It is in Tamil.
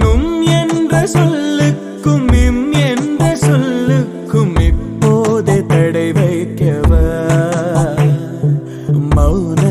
நும் என்ற சொல்லுக்கும் இம் என்ற சொல்லுக்கும் இப்போதே தடை வைக்கவ? மௌன